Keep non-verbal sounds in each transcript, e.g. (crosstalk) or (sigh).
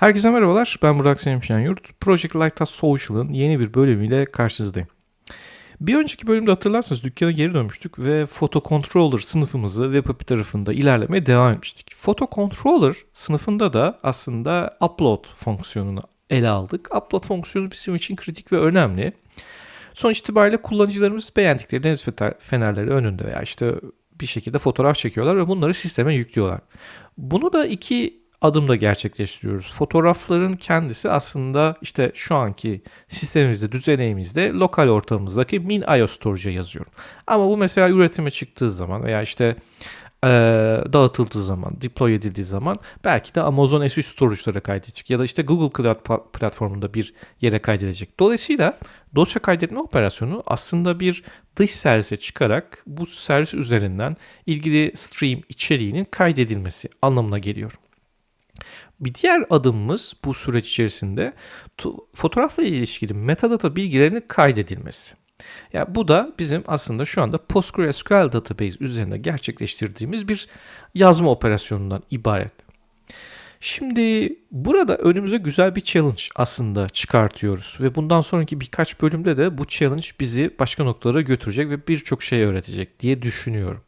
Herkese merhabalar. Ben Burak Semşen Yurt. Project Lighthouse Social'ın yeni bir bölümüyle karşınızdayım. Bir önceki bölümde hatırlarsanız dükkana geri dönmüştük ve Photo Controller sınıfımızı WebAPI tarafında ilerlemeye devam etmiştik. Photo Controller sınıfında da aslında upload fonksiyonunu ele aldık. Upload fonksiyonu bizim için kritik ve önemli. Sonuç itibariyle kullanıcılarımız beğendikleri deniz fenerleri önünde veya işte bir şekilde fotoğraf çekiyorlar ve bunları sisteme yüklüyorlar. Bunu da iki adımda gerçekleştiriyoruz. Fotoğrafların kendisi aslında işte şu anki sistemimizde, düzenimizde lokal ortamımızdaki min IO storage'a yazıyorum. Ama bu mesela üretime çıktığı zaman veya işte dağıtıldığı zaman, deploy edildiği zaman belki de Amazon S3 storage'lara kaydedecek ya da işte Google Cloud platformunda bir yere kaydedecek. Dolayısıyla dosya kaydetme operasyonu aslında bir dış servise çıkarak bu servis üzerinden ilgili stream içeriğinin kaydedilmesi anlamına geliyor. Bir diğer adımımız bu süreç içerisinde fotoğrafla ilişkili metadata bilgilerinin kaydedilmesi. Ya bu da bizim aslında şu anda PostgreSQL database üzerinde gerçekleştirdiğimiz bir yazma operasyonundan ibaret. Şimdi burada önümüze güzel bir challenge aslında çıkartıyoruz ve bundan sonraki birkaç bölümde de bu challenge bizi başka noktalara götürecek ve birçok şey öğretecek diye düşünüyorum.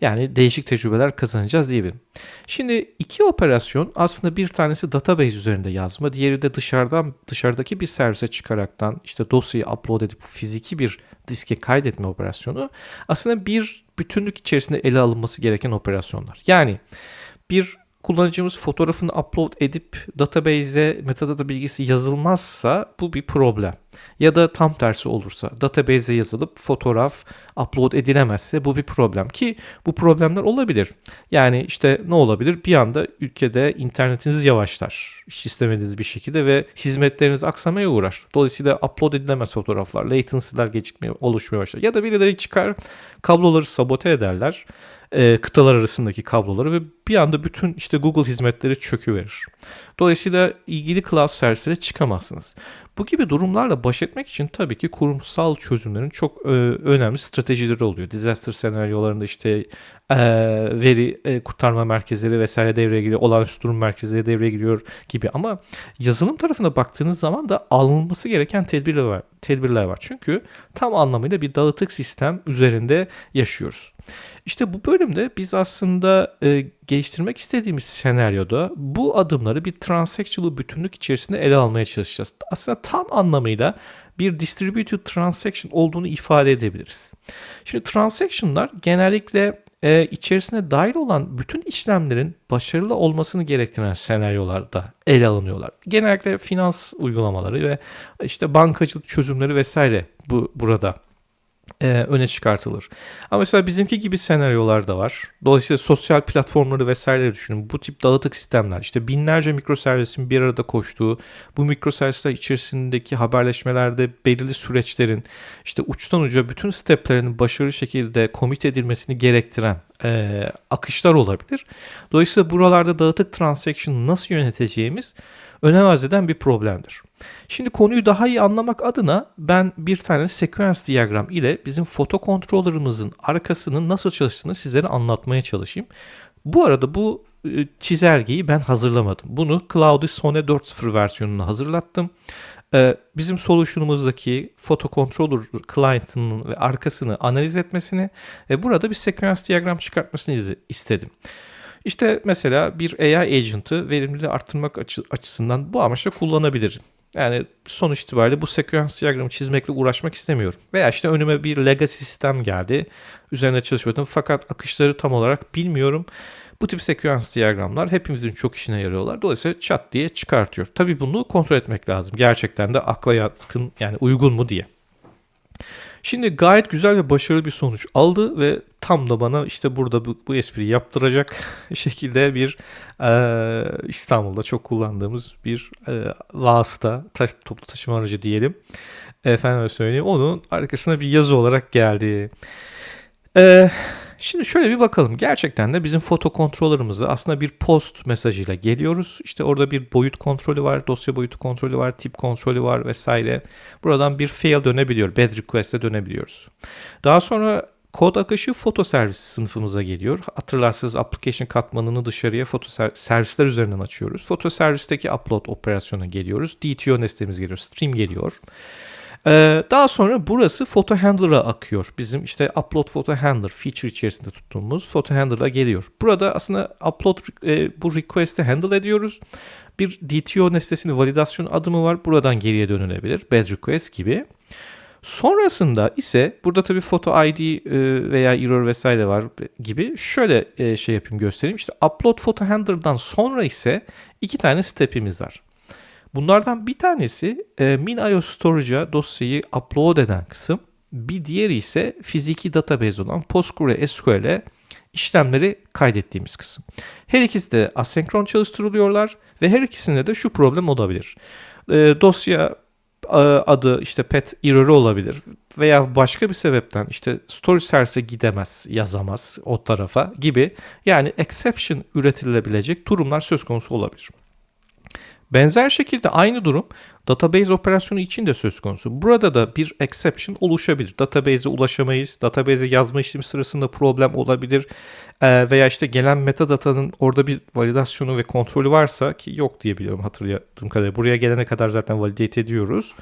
Yani değişik tecrübeler kazanacağız diyebilirim. Şimdi iki operasyon aslında bir tanesi database üzerinde yazma, diğeri de dışarıdan dışarıdaki bir servise çıkaraktan işte dosyayı upload edip fiziki bir diske kaydetme operasyonu aslında bir bütünlük içerisinde ele alınması gereken operasyonlar. Yani bir kullanıcımız fotoğrafını upload edip database'e metadata bilgisi yazılmazsa bu bir problem. Ya da tam tersi olursa database'e yazılıp fotoğraf upload edilemezse bu bir problem ki bu problemler olabilir. Yani işte ne olabilir? Bir anda ülkede internetiniz yavaşlar hiç istemediğiniz bir şekilde ve hizmetleriniz aksamaya uğrar. Dolayısıyla upload edilemez fotoğraflar, latency'ler gecikmeye oluşmaya başlar. Ya da birileri çıkar kabloları sabote ederler e, kıtalar arasındaki kabloları ve bir anda bütün işte Google hizmetleri çöküverir. Dolayısıyla ilgili cloud servislere çıkamazsınız. Bu gibi durumlarla baş etmek için tabii ki kurumsal çözümlerin çok e, önemli stratejileri oluyor. Disaster senaryolarında işte e, veri e, kurtarma merkezleri vesaire devreye giriyor. Olağanüstü durum merkezleri devreye giriyor gibi ama yazılım tarafına baktığınız zaman da alınması gereken tedbirler var. Tedbirler var. Çünkü tam anlamıyla bir dağıtık sistem üzerinde yaşıyoruz. İşte bu bölümde biz aslında e, geliştirmek istediğimiz senaryoda bu adımları bir transactional bütünlük içerisinde ele almaya çalışacağız. Aslında tam anlamıyla bir distributed transaction olduğunu ifade edebiliriz. Şimdi transaction'lar genellikle e, içerisine dahil olan bütün işlemlerin başarılı olmasını gerektiren senaryolarda ele alınıyorlar. Genellikle finans uygulamaları ve işte bankacılık çözümleri vesaire bu burada e, öne çıkartılır. Ama mesela bizimki gibi senaryolar da var. Dolayısıyla sosyal platformları vesaireleri düşünün. Bu tip dağıtık sistemler işte binlerce mikroservisin bir arada koştuğu bu mikroservisler içerisindeki haberleşmelerde belirli süreçlerin işte uçtan uca bütün steplerinin başarılı şekilde komit edilmesini gerektiren e, akışlar olabilir. Dolayısıyla buralarda dağıtık transaction nasıl yöneteceğimiz önem arz eden bir problemdir. Şimdi konuyu daha iyi anlamak adına ben bir tane sekans diyagram ile bizim foto kontrolörümüzün arkasının nasıl çalıştığını sizlere anlatmaya çalışayım. Bu arada bu e, çizelgeyi ben hazırlamadım. Bunu Cloudi Sone 4.0 versiyonunu hazırlattım. E, bizim solution'umuzdaki foto controller client'ının ve arkasını analiz etmesini ve burada bir sekans diyagram çıkartmasını istedim. İşte mesela bir AI agent'ı verimliliği arttırmak açısından bu amaçla kullanabilirim. Yani sonuç itibariyle bu sekans diyagramı çizmekle uğraşmak istemiyorum. Veya işte önüme bir legacy sistem geldi. Üzerine çalışmadım fakat akışları tam olarak bilmiyorum. Bu tip sekans diyagramlar hepimizin çok işine yarıyorlar. Dolayısıyla çat diye çıkartıyor. Tabii bunu kontrol etmek lazım. Gerçekten de akla yatkın yani uygun mu diye. Şimdi gayet güzel ve başarılı bir sonuç aldı ve tam da bana işte burada bu, bu espriyi yaptıracak (laughs) şekilde bir e, İstanbul'da çok kullandığımız bir e, vasıta, taş, toplu taşıma aracı diyelim. Efendim söyleyeyim. Onun arkasına bir yazı olarak geldi. Eee Şimdi şöyle bir bakalım. Gerçekten de bizim foto kontrolörümüzü aslında bir post mesajıyla geliyoruz. İşte orada bir boyut kontrolü var, dosya boyutu kontrolü var, tip kontrolü var vesaire. Buradan bir fail dönebiliyor. Bad request'e dönebiliyoruz. Daha sonra kod akışı foto servis sınıfımıza geliyor. Hatırlarsanız application katmanını dışarıya foto servisler üzerinden açıyoruz. Foto servisteki upload operasyona geliyoruz. DTO nesnemiz geliyor. Stream geliyor. Ee, daha sonra burası photo handler'a akıyor. Bizim işte upload photo handler feature içerisinde tuttuğumuz photo handler'a geliyor. Burada aslında upload e, bu request'i handle ediyoruz. Bir DTO nesnesinin validasyon adımı var. Buradan geriye dönülebilir. Bad request gibi. Sonrasında ise burada tabii photo ID e, veya error vesaire var gibi şöyle e, şey yapayım göstereyim. İşte upload photo handler'dan sonra ise iki tane step'imiz var. Bunlardan bir tanesi e, MinIO Storage'a dosyayı upload eden kısım. Bir diğeri ise fiziki database olan PostgreSQL'e işlemleri kaydettiğimiz kısım. Her ikisi de asenkron çalıştırılıyorlar ve her ikisinde de şu problem olabilir. E, dosya e, adı işte pet error olabilir veya başka bir sebepten işte storage servise gidemez, yazamaz o tarafa gibi yani exception üretilebilecek durumlar söz konusu olabilir. Benzer şekilde aynı durum database operasyonu için de söz konusu. Burada da bir exception oluşabilir. Database'e ulaşamayız. Database'e yazma işlemi sırasında problem olabilir. Veya işte gelen metadatanın orada bir validasyonu ve kontrolü varsa ki yok diye biliyorum hatırladığım kadarıyla. Buraya gelene kadar zaten validate ediyoruz.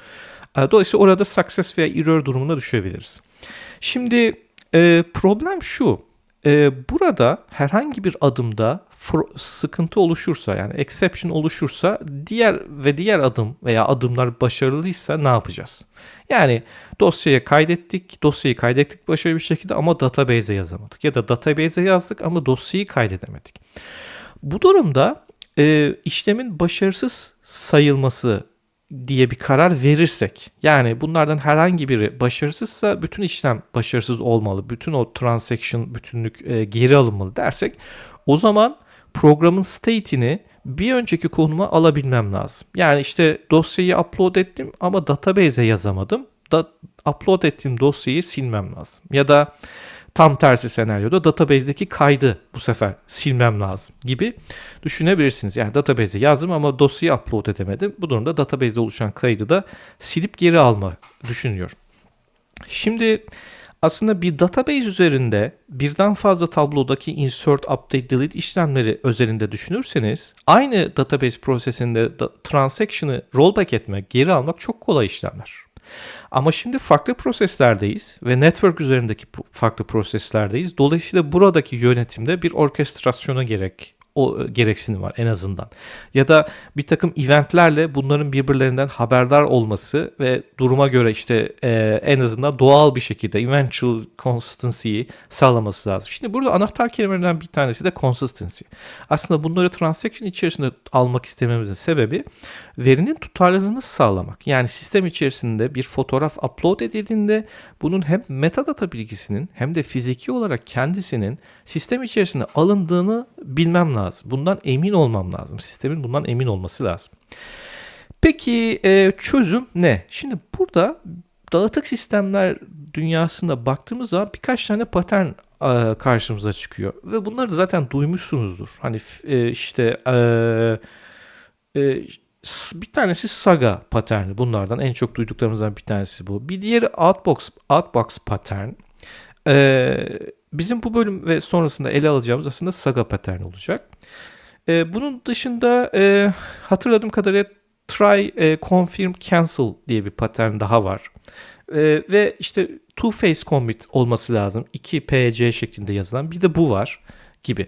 Dolayısıyla orada success veya error durumuna düşebiliriz. Şimdi problem şu. E, burada herhangi bir adımda sıkıntı oluşursa yani exception oluşursa diğer ve diğer adım veya adımlar başarılıysa ne yapacağız? Yani dosyaya kaydettik, dosyayı kaydettik başarılı bir şekilde ama database'e yazamadık. Ya da database'e yazdık ama dosyayı kaydedemedik. Bu durumda e, işlemin başarısız sayılması diye bir karar verirsek yani bunlardan herhangi biri başarısızsa bütün işlem başarısız olmalı. Bütün o transaction bütünlük e, geri alınmalı dersek o zaman programın state'ini bir önceki konuma alabilmem lazım. Yani işte dosyayı upload ettim ama database'e yazamadım. Da upload ettiğim dosyayı silmem lazım. Ya da tam tersi senaryoda database'deki kaydı bu sefer silmem lazım gibi düşünebilirsiniz. Yani database'e yazdım ama dosyayı upload edemedim. Bu durumda database'de oluşan kaydı da silip geri alma düşünüyor. Şimdi aslında bir database üzerinde birden fazla tablodaki insert, update, delete işlemleri özelinde düşünürseniz aynı database prosesinde transaction'ı rollback etmek, geri almak çok kolay işlemler. Ama şimdi farklı proseslerdeyiz ve network üzerindeki farklı proseslerdeyiz. Dolayısıyla buradaki yönetimde bir orkestrasyona gerek o e, gereksinim var en azından. Ya da bir takım eventlerle bunların birbirlerinden haberdar olması ve duruma göre işte e, en azından doğal bir şekilde eventual consistency'yi sağlaması lazım. Şimdi burada anahtar kelimelerden bir tanesi de consistency. Aslında bunları transaction içerisinde almak istememizin sebebi verinin tutarlılığını sağlamak. Yani sistem içerisinde bir fotoğraf upload edildiğinde bunun hem metadata bilgisinin hem de fiziki olarak kendisinin sistem içerisinde alındığını bilmem lazım. Bundan emin olmam lazım. Sistemin bundan emin olması lazım. Peki e, çözüm ne? Şimdi burada dağıtık sistemler dünyasında baktığımız zaman birkaç tane patern e, karşımıza çıkıyor. Ve bunları da zaten duymuşsunuzdur. Hani e, işte bir tanesi Saga paterni bunlardan en çok duyduklarımızdan bir tanesi bu. Bir diğeri Outbox, Outbox patern. Ee, bizim bu bölüm ve sonrasında ele alacağımız aslında Saga paterni olacak. Ee, bunun dışında e, hatırladığım kadarıyla Try, e, Confirm, Cancel diye bir patern daha var. E, ve işte two face commit olması lazım. 2 PC şeklinde yazılan bir de bu var gibi.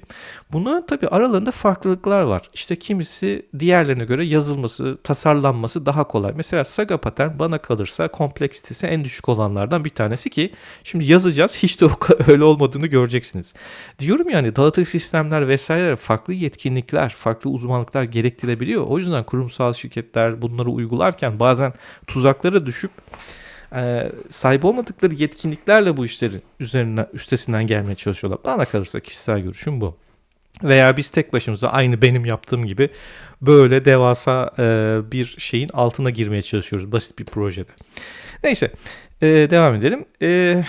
Bunların tabii aralarında farklılıklar var. İşte kimisi diğerlerine göre yazılması, tasarlanması daha kolay. Mesela Saga Pattern bana kalırsa kompleksitesi en düşük olanlardan bir tanesi ki şimdi yazacağız hiç de (laughs) öyle olmadığını göreceksiniz. Diyorum yani dağıtık sistemler vesaire farklı yetkinlikler, farklı uzmanlıklar gerektirebiliyor. O yüzden kurumsal şirketler bunları uygularken bazen tuzaklara düşüp e, sahip olmadıkları yetkinliklerle bu işlerin üzerinden üstesinden gelmeye çalışıyorlar. Bana kalırsa kişisel görüşüm bu. Veya biz tek başımıza aynı benim yaptığım gibi böyle devasa e, bir şeyin altına girmeye çalışıyoruz basit bir projede. Neyse e, devam edelim. E,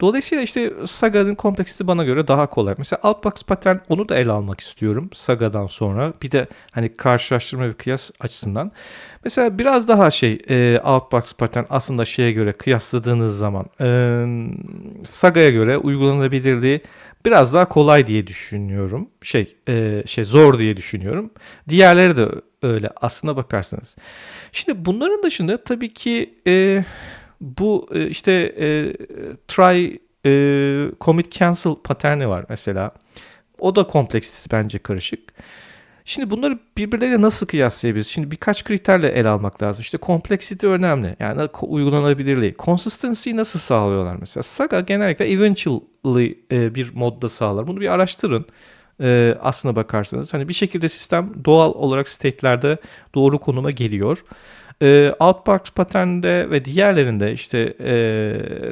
Dolayısıyla işte Saga'nın kompleksiti bana göre daha kolay. Mesela Outbox Pattern onu da ele almak istiyorum Saga'dan sonra. Bir de hani karşılaştırma ve kıyas açısından. Mesela biraz daha şey e, Outbox Pattern aslında şeye göre kıyasladığınız zaman e, Saga'ya göre uygulanabilirliği biraz daha kolay diye düşünüyorum. Şey e, şey zor diye düşünüyorum. Diğerleri de öyle aslına bakarsanız. Şimdi bunların dışında tabii ki e, bu e, işte e, try e, commit cancel paterni var mesela. O da kompleksitesi bence karışık. Şimdi bunları birbirleriyle nasıl kıyaslayabiliriz? Şimdi birkaç kriterle ele almak lazım. İşte kompleksite önemli. Yani uygulanabilirliği. Consistency'yi nasıl sağlıyorlar mesela? Saga genellikle eventually e, bir modda sağlar. Bunu bir araştırın. E, aslına bakarsanız. Hani bir şekilde sistem doğal olarak state'lerde doğru konuma geliyor. E, Outbox paterninde ve diğerlerinde işte e,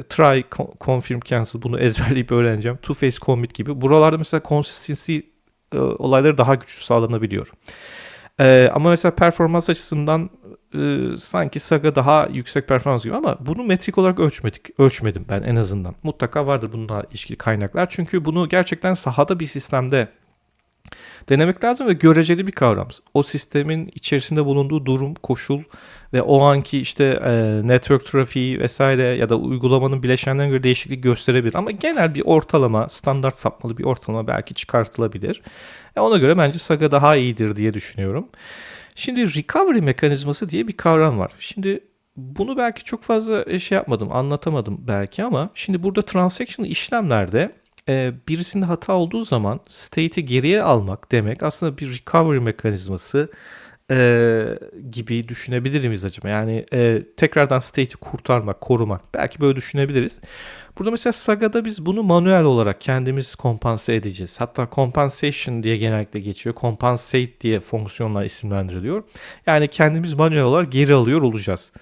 try, confirm, cancel bunu (laughs) ezberleyip öğreneceğim. Two face commit gibi. Buralarda mesela consistency e, olayları daha güçlü sağlanabiliyor. E, ama mesela performans açısından e, sanki Saga daha yüksek performans gibi ama bunu metrik olarak ölçmedik, ölçmedim ben en azından. Mutlaka vardır bununla ilgili kaynaklar. Çünkü bunu gerçekten sahada bir sistemde denemek lazım ve göreceli bir kavram. O sistemin içerisinde bulunduğu durum, koşul ve o anki işte e, network trafiği vesaire ya da uygulamanın bileşenlerine göre değişiklik gösterebilir. Ama genel bir ortalama, standart sapmalı bir ortalama belki çıkartılabilir. E ona göre bence Saga daha iyidir diye düşünüyorum. Şimdi recovery mekanizması diye bir kavram var. Şimdi bunu belki çok fazla e, şey yapmadım, anlatamadım belki ama şimdi burada transaction işlemlerde e, birisinde hata olduğu zaman state'i geriye almak demek aslında bir recovery mekanizması e, gibi düşünebilir miyiz acaba? Yani e, tekrardan state'i kurtarmak, korumak. Belki böyle düşünebiliriz. Burada mesela Saga'da biz bunu manuel olarak kendimiz kompanse edeceğiz. Hatta compensation diye genellikle geçiyor. Compensate diye fonksiyonlar isimlendiriliyor. Yani kendimiz manuel olarak geri alıyor olacağız.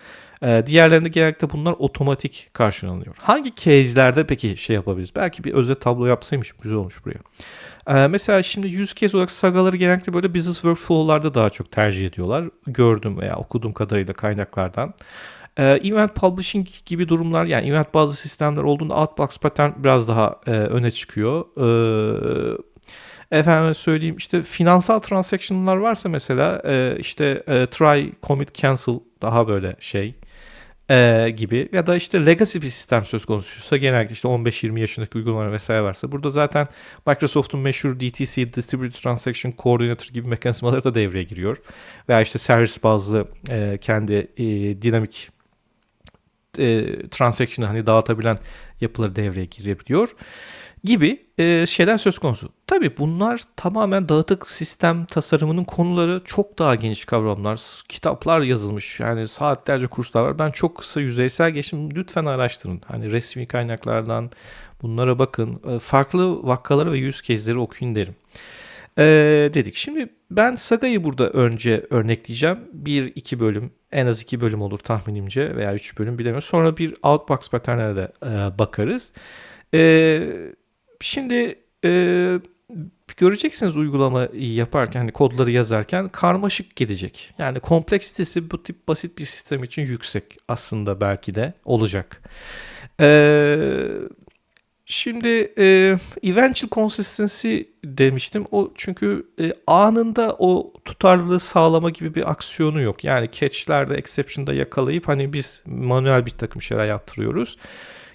Ee, diğerlerinde genellikle bunlar otomatik karşılanıyor. Hangi case'lerde peki şey yapabiliriz? Belki bir özet tablo yapsaymış güzel olmuş buraya. Ee, mesela şimdi yüz kez olarak sagaları genellikle böyle business workflow'larda daha çok tercih ediyorlar. Gördüm veya okuduğum kadarıyla kaynaklardan. Ee, event publishing gibi durumlar yani event bazı sistemler olduğunda outbox pattern biraz daha e, öne çıkıyor. Ee, efendim söyleyeyim işte finansal transaction'lar varsa mesela e, işte e, try, commit, cancel daha böyle şey e, gibi ya da işte legacy bir sistem söz konusuysa genellikle işte 15-20 yaşındaki uygulamalar vesaire varsa burada zaten Microsoft'un meşhur DTC Distributed Transaction Coordinator gibi mekanizmaları da devreye giriyor. Veya işte servis bazlı e, kendi e, dinamik e, transaction'ı hani dağıtabilen yapıları devreye girebiliyor gibi e, şeyler söz konusu. Tabi bunlar tamamen dağıtık sistem tasarımının konuları çok daha geniş kavramlar. Kitaplar yazılmış yani saatlerce kurslar var. Ben çok kısa yüzeysel geçtim. Lütfen araştırın. Hani resmi kaynaklardan bunlara bakın. E, farklı vakkaları ve yüz kezleri okuyun derim. E, dedik. Şimdi ben Saga'yı burada önce örnekleyeceğim. Bir iki bölüm en az iki bölüm olur tahminimce veya üç bölüm bilemiyorum. Sonra bir outbox pattern'e de e, bakarız. Eee Şimdi e, göreceksiniz uygulama yaparken, hani kodları yazarken karmaşık gelecek. Yani kompleksitesi bu tip basit bir sistem için yüksek aslında belki de olacak. Ee, şimdi e, eventual consistency demiştim. O çünkü e, anında o tutarlılığı sağlama gibi bir aksiyonu yok. Yani catch'lerde, exception'da yakalayıp hani biz manuel bir takım şeyler yaptırıyoruz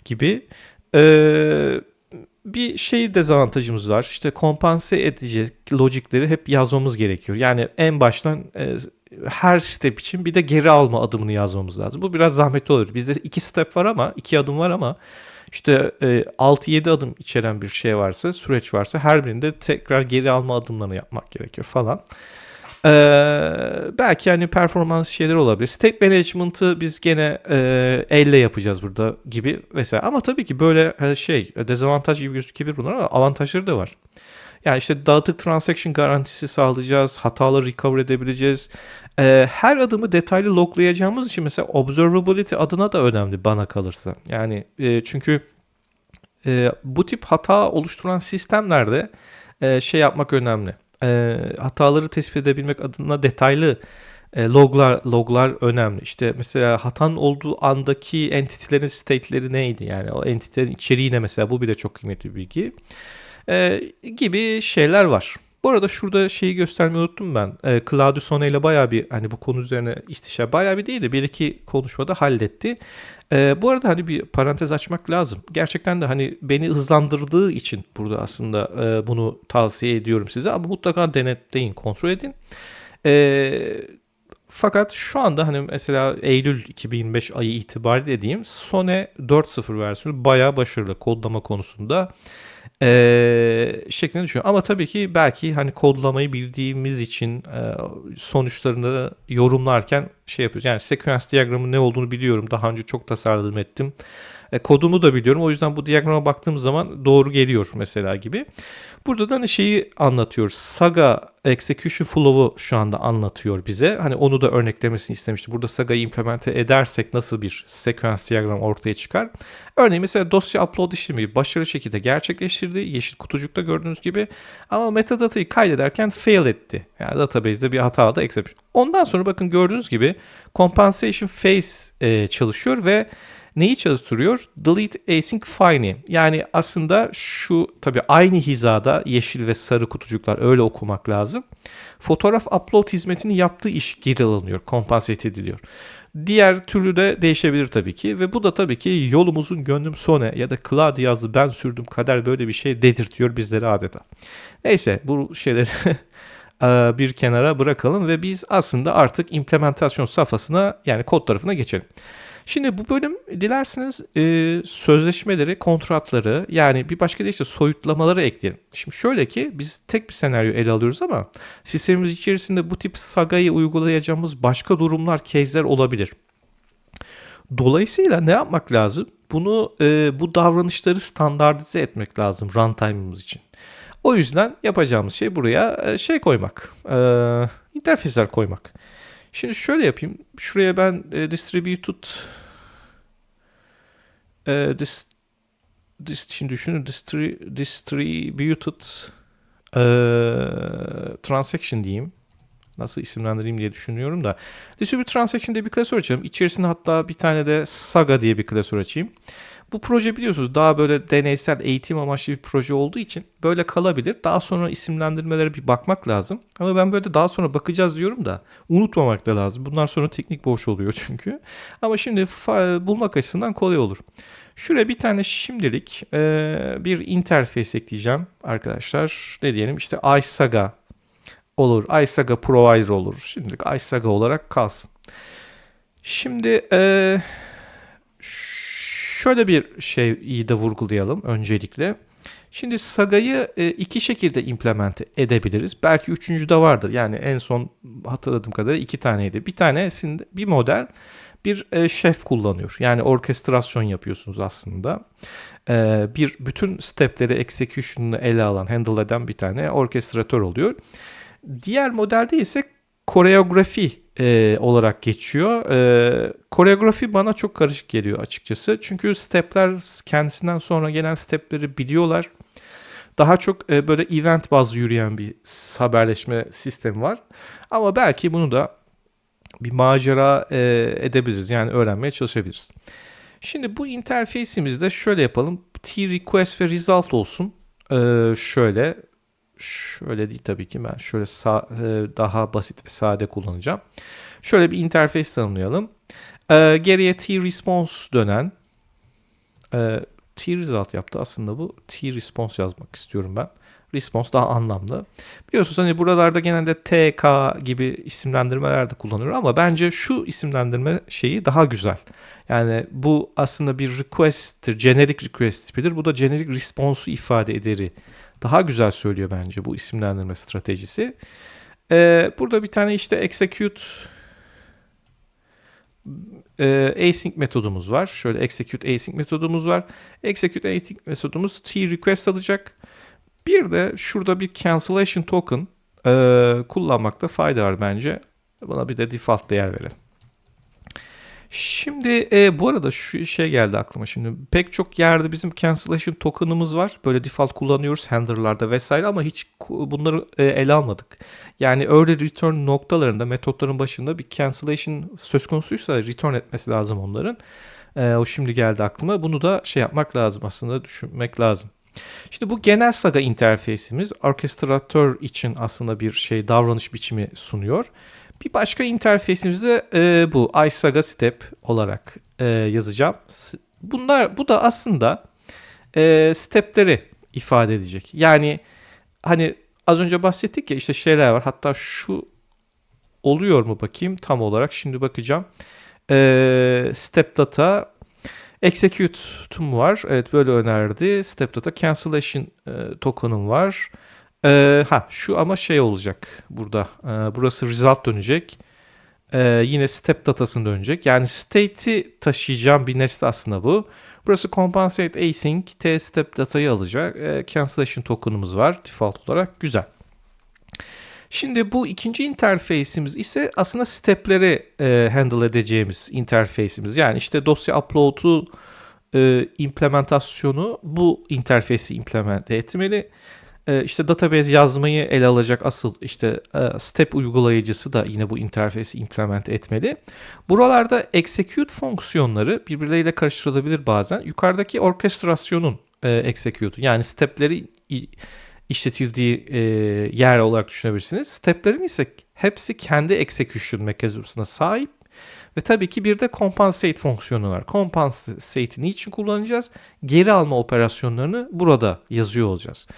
gibi. Eee bir şey dezavantajımız var. İşte kompanse edecek logikleri hep yazmamız gerekiyor. Yani en baştan e, her step için bir de geri alma adımını yazmamız lazım. Bu biraz zahmetli olur. Bizde iki step var ama iki adım var ama işte e, 6-7 adım içeren bir şey varsa, süreç varsa her birinde tekrar geri alma adımlarını yapmak gerekiyor falan. Ee, belki hani performans şeyler olabilir. State management'ı biz gene e, elle yapacağız burada gibi vesaire. Ama tabii ki böyle e, şey dezavantaj gibi gözükebilir bunlar ama avantajları da var. Yani işte dağıtık transaction garantisi sağlayacağız. Hataları recover edebileceğiz. Ee, her adımı detaylı loglayacağımız için mesela observability adına da önemli bana kalırsa. Yani e, çünkü e, bu tip hata oluşturan sistemlerde e, şey yapmak önemli e, hataları tespit edebilmek adına detaylı E, loglar loglar önemli. İşte mesela hatan olduğu andaki entitilerin state'leri neydi? Yani o entitelerin içeriği ne mesela bu bile çok kıymetli bir bilgi. E, gibi şeyler var. Bu arada şurada şeyi göstermeyi unuttum ben. E, Claudio ile bayağı bir hani bu konu üzerine istişare bayağı bir değil de bir iki konuşmada halletti. E, bu arada hani bir parantez açmak lazım. Gerçekten de hani beni hızlandırdığı için burada aslında e, bunu tavsiye ediyorum size. Ama mutlaka denetleyin, kontrol edin. E, fakat şu anda hani mesela Eylül 2025 ayı itibariyle diyeyim Sone 4.0 versiyonu bayağı başarılı kodlama konusunda e, şeklinde düşünüyorum. Ama tabii ki belki hani kodlamayı bildiğimiz için e, sonuçlarını yorumlarken şey yapıyoruz. Yani sekans diyagramı ne olduğunu biliyorum. Daha önce çok tasarladım ettim. E, kodumu da biliyorum. O yüzden bu diyagrama baktığım zaman doğru geliyor mesela gibi. Burada da hani şeyi anlatıyor. Saga execution flow'u şu anda anlatıyor bize. Hani onu da örneklemesini istemiştim. Burada Saga'yı implemente edersek nasıl bir sekans diyagram ortaya çıkar. Örneğin mesela dosya upload işlemi başarılı şekilde gerçekleştirdi. Yeşil kutucukta gördüğünüz gibi. Ama metadatayı kaydederken fail etti. Yani database'de bir hata da exception. Ondan sonra bakın gördüğünüz gibi compensation phase e, çalışıyor ve neyi çalıştırıyor? Delete async fine. Yani aslında şu tabii aynı hizada yeşil ve sarı kutucuklar öyle okumak lazım. Fotoğraf upload hizmetini yaptığı iş geri alınıyor, kompensate ediliyor. Diğer türlü de değişebilir tabii ki ve bu da tabii ki yolumuzun gönlüm sone ya da Cloud yazdı ben sürdüm kader böyle bir şey dedirtiyor bizlere adeta. Neyse bu şeyleri (laughs) bir kenara bırakalım ve biz aslında artık implementasyon safhasına yani kod tarafına geçelim. Şimdi bu bölüm dilerseniz e, sözleşmeleri, kontratları yani bir başka deyişle soyutlamaları ekleyelim. Şimdi şöyle ki biz tek bir senaryo ele alıyoruz ama sistemimiz içerisinde bu tip sagayı uygulayacağımız başka durumlar, case'ler olabilir. Dolayısıyla ne yapmak lazım? Bunu e, bu davranışları standartize etmek lazım runtime'ımız için. O yüzden yapacağımız şey buraya e, şey koymak. E, interface'ler koymak. Şimdi şöyle yapayım. Şuraya ben e, distributed e, dis, dis, şimdi düşünün distri, distributed e, transaction diyeyim. Nasıl isimlendireyim diye düşünüyorum da. Distributed transaction diye bir klasör açalım. İçerisinde hatta bir tane de Saga diye bir klasör açayım. Bu proje biliyorsunuz daha böyle deneysel eğitim amaçlı bir proje olduğu için böyle kalabilir. Daha sonra isimlendirmelere bir bakmak lazım. Ama ben böyle daha sonra bakacağız diyorum da unutmamak da lazım. Bunlar sonra teknik boş oluyor (laughs) çünkü. Ama şimdi bulmak açısından kolay olur. Şuraya bir tane şimdilik e, bir interface ekleyeceğim arkadaşlar. Ne diyelim işte iSaga olur. iSaga Provider olur. Şimdilik iSaga olarak kalsın. Şimdi e, şöyle bir şeyi de vurgulayalım öncelikle. Şimdi Saga'yı e, iki şekilde implement edebiliriz. Belki üçüncü de vardır. Yani en son hatırladığım kadarıyla iki taneydi. Bir tanesinde bir model bir e, şef kullanıyor. Yani orkestrasyon yapıyorsunuz aslında. E, bir bütün stepleri execution'ını ele alan, handle eden bir tane orkestratör oluyor. Diğer modelde ise koreografi e, olarak geçiyor. E, koreografi bana çok karışık geliyor açıkçası. Çünkü stepler kendisinden sonra gelen stepleri biliyorlar. Daha çok e, böyle event bazlı yürüyen bir haberleşme sistemi var. Ama belki bunu da bir macera e, edebiliriz. Yani öğrenmeye çalışabiliriz. Şimdi bu interface'imizde şöyle yapalım. T request ve result olsun. Ee, şöyle şöyle değil tabii ki ben şöyle sağ, e, daha basit ve sade kullanacağım. Şöyle bir interface tanımlayalım. Ee, geriye T response dönen e, T result yaptı aslında bu. T response yazmak istiyorum ben. Response daha anlamlı. Biliyorsunuz hani buralarda genelde TK gibi isimlendirmeler de kullanılıyor ama bence şu isimlendirme şeyi daha güzel. Yani bu aslında bir request'tir, generic request tipidir. Bu da generic response'u ifade ederi. Daha güzel söylüyor bence bu isimlendirme stratejisi. Ee, burada bir tane işte execute e, async metodumuz var. Şöyle execute async metodumuz var. Execute async metodumuz t request alacak. Bir de şurada bir cancellation token e, kullanmakta fayda var bence. Buna bir de default değer verelim. Şimdi e, bu arada şu şey geldi aklıma şimdi. Pek çok yerde bizim cancellation token'ımız var. Böyle default kullanıyoruz handler'larda vesaire ama hiç bunları e, ele almadık. Yani early return noktalarında metotların başında bir cancellation söz konusuysa return etmesi lazım onların. E, o şimdi geldi aklıma. Bunu da şey yapmak lazım aslında düşünmek lazım. Şimdi bu genel Saga interfeysimiz orkestratör için aslında bir şey davranış biçimi sunuyor. Bir başka interfeysimiz de e, bu iSaga Step olarak e, yazacağım. Bunlar bu da aslında e, stepleri ifade edecek. Yani hani az önce bahsettik ya işte şeyler var. Hatta şu oluyor mu bakayım tam olarak şimdi bakacağım. E, step data execute'um var. Evet böyle önerdi. Step data cancellation e, token'ım var. E, ha şu ama şey olacak burada. E, burası result dönecek. E, yine step datasını dönecek. Yani state'i taşıyacağım bir nesne aslında bu. Burası compensate async t step datayı alacak. E, cancellation token'ımız var default olarak. Güzel. Şimdi bu ikinci interface'imiz ise aslında step'leri e, handle edeceğimiz interface'imiz. Yani işte dosya upload'u e, implementasyonu bu interface'i implement etmeli. E, işte database yazmayı ele alacak asıl işte e, step uygulayıcısı da yine bu interface'i implement etmeli. Buralarda execute fonksiyonları birbirleriyle karıştırılabilir bazen. Yukarıdaki orkestrasyonun e, execute'u yani step'leri işletildiği e, yer olarak düşünebilirsiniz. Step'lerin ise hepsi kendi execution mekanizmasına sahip ve tabii ki bir de compensate fonksiyonu var. Compensate'i niçin kullanacağız? Geri alma operasyonlarını burada yazıyor olacağız.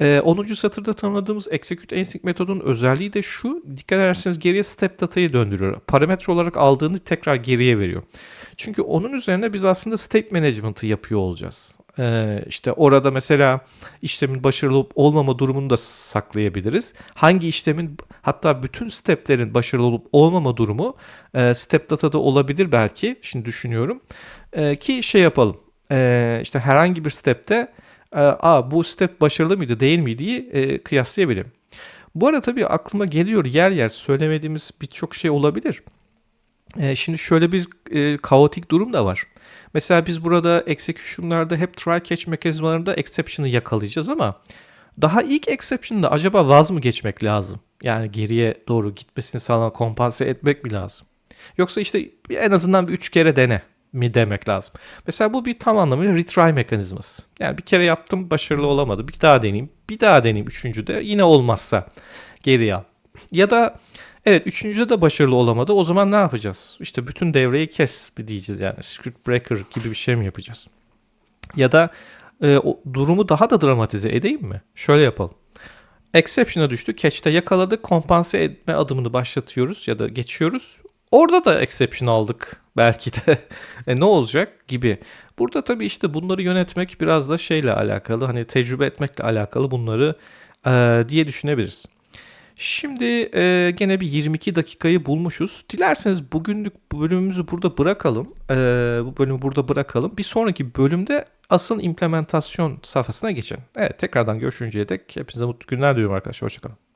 Ee, 10. satırda tanımladığımız execute async metodun özelliği de şu. Dikkat ederseniz geriye step datayı döndürüyor. Parametre olarak aldığını tekrar geriye veriyor. Çünkü onun üzerine biz aslında state management'ı yapıyor olacağız. Ee, işte orada mesela işlemin başarılı olup olmama durumunu da saklayabiliriz. Hangi işlemin hatta bütün steplerin başarılı olup olmama durumu e, step datada olabilir belki. Şimdi düşünüyorum. E, ki şey yapalım. E, işte herhangi bir stepte e, Aa, bu step başarılı mıydı değil miydi e, kıyaslayabilirim. Bu arada tabii aklıma geliyor yer yer söylemediğimiz birçok şey olabilir. E, şimdi şöyle bir e, kaotik durum da var. Mesela biz burada execution'larda hep try catch mekanizmalarında exception'ı yakalayacağız ama daha ilk exception'da acaba vaz mı geçmek lazım? Yani geriye doğru gitmesini sağlamak, kompanse etmek mi lazım? Yoksa işte en azından bir üç kere dene mi demek lazım. Mesela bu bir tam anlamıyla retry mekanizması. Yani bir kere yaptım başarılı olamadı. Bir daha deneyeyim. Bir daha deneyeyim üçüncüde. Yine olmazsa geriye al. Ya da evet üçüncüde de başarılı olamadı. O zaman ne yapacağız? İşte bütün devreyi kes mi diyeceğiz yani. Script breaker gibi bir şey mi yapacağız? Ya da e, o durumu daha da dramatize edeyim mi? Şöyle yapalım. Exception'a düştü. Catch'te yakaladık. Kompanse etme adımını başlatıyoruz ya da geçiyoruz. Orada da exception aldık (laughs) belki de. e, ne olacak gibi. Burada tabii işte bunları yönetmek biraz da şeyle alakalı. Hani tecrübe etmekle alakalı bunları e, diye düşünebiliriz. Şimdi e, gene bir 22 dakikayı bulmuşuz. Dilerseniz bugünlük bu bölümümüzü burada bırakalım. E, bu bölümü burada bırakalım. Bir sonraki bölümde asıl implementasyon safhasına geçelim. Evet tekrardan görüşünceye dek hepinize mutlu günler diliyorum arkadaşlar. Hoşçakalın.